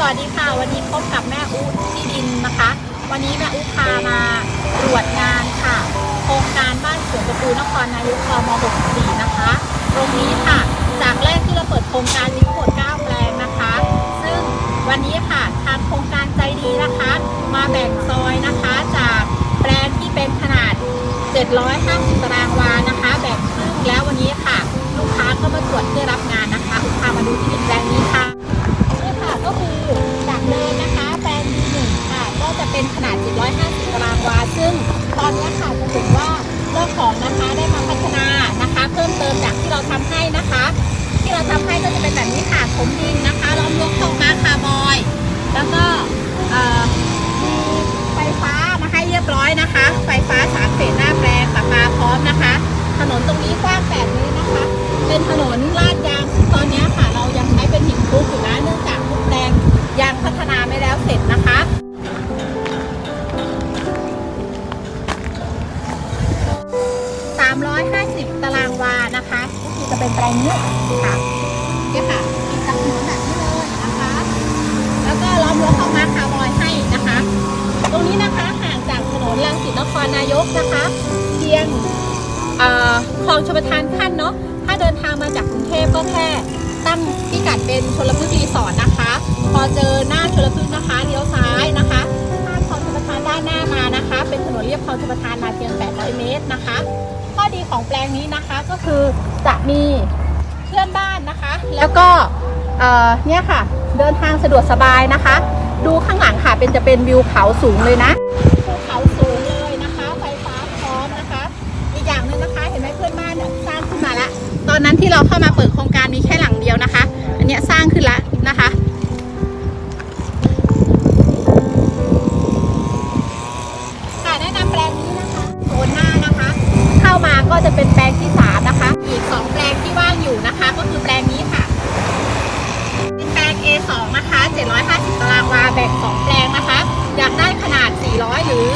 สวัสดีค่ะ วันนี้พบกับแม่อูที่ดินนะคะ วันนี้แม่อูพามาตรวจงานค่ะ โครงการบ้านสวนประตูนครนายกกม64นะคะ ตรงนี้ค่ะ จากแรกที่เราเปิดโครงการมีทั้งหมด9แปลงนะคะ ซึ่งวันนี้ค่ะทางโครงการใจดีนะคะ มาแบ่งซอยนะคะ จากแปลงที่เป็นขนาด 750 ซึ่งตอนนี้ค่ะจะเห็น 350 ตารางวานะคะก็คือจะเป็นแปลงนี้ค่ะเนี่ยค่ะติดกับถนนแบบนี้เลยนะคะ แล้วก็ล้อมรั้วเข้ามาคาร์บอยให้นะคะ ตรงนี้นะคะห่างจากถนนรังสิตนครนายกนะคะ เพียงคลองชลประทานขั้นเนาะถ้าเดินทางมาจากกรุงเทพก็แค่ตั้งพิกัดเป็นชลพฤกษ์รีสอร์ทนะคะ พอเจอหน้าชลพฤกษ์นะคะเลี้ยวซ้ายนะคะข้ามคลองชลประทานด้านหน้ามานะคะ เป็นถนนเรียบคลองชลประทานมาเพียง 800 เมตรนะคะ ของแปลงนี้นะคะก็คือจะมีเพื่อนบ้านนะคะ แล้วก็เออเนี่ยค่ะเดินทางสะดวกสบายนะคะ ดูข้างหลังค่ะเป็นจะเป็นวิวเขาสูงเลยนะภูเขาสูงเลยนะคะ ไฟฟ้าพร้อมนะคะ อีกอย่างหนึงนะคะ เห็นไหมเพื่อนบ้านเนี่ยสร้างขึ้นมาแล้วตอนนั้นที่เราเข้ามาเปิด จะเป็นแปลงที่ 3 นะคะ อีก 2 แปลงที่ว่างอยู่นะคะ ก็คือแปลงนี้ค่ะ เป็นแปลง A2 นะคะ 750 ตารางวาแบ่ง 2 แปลงนะคะ อยากได้ขนาด 400 หรือ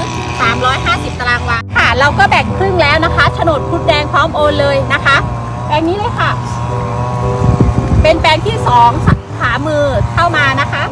350 ตารางวาค่ะ เราก็แบ่งครึ่งแล้วนะคะโฉนดพุดแดงพร้อมโอนเลยนะคะ แปลงนี้เลยค่ะ เป็นแปลงที่ 2 ขามือเข้ามานะคะ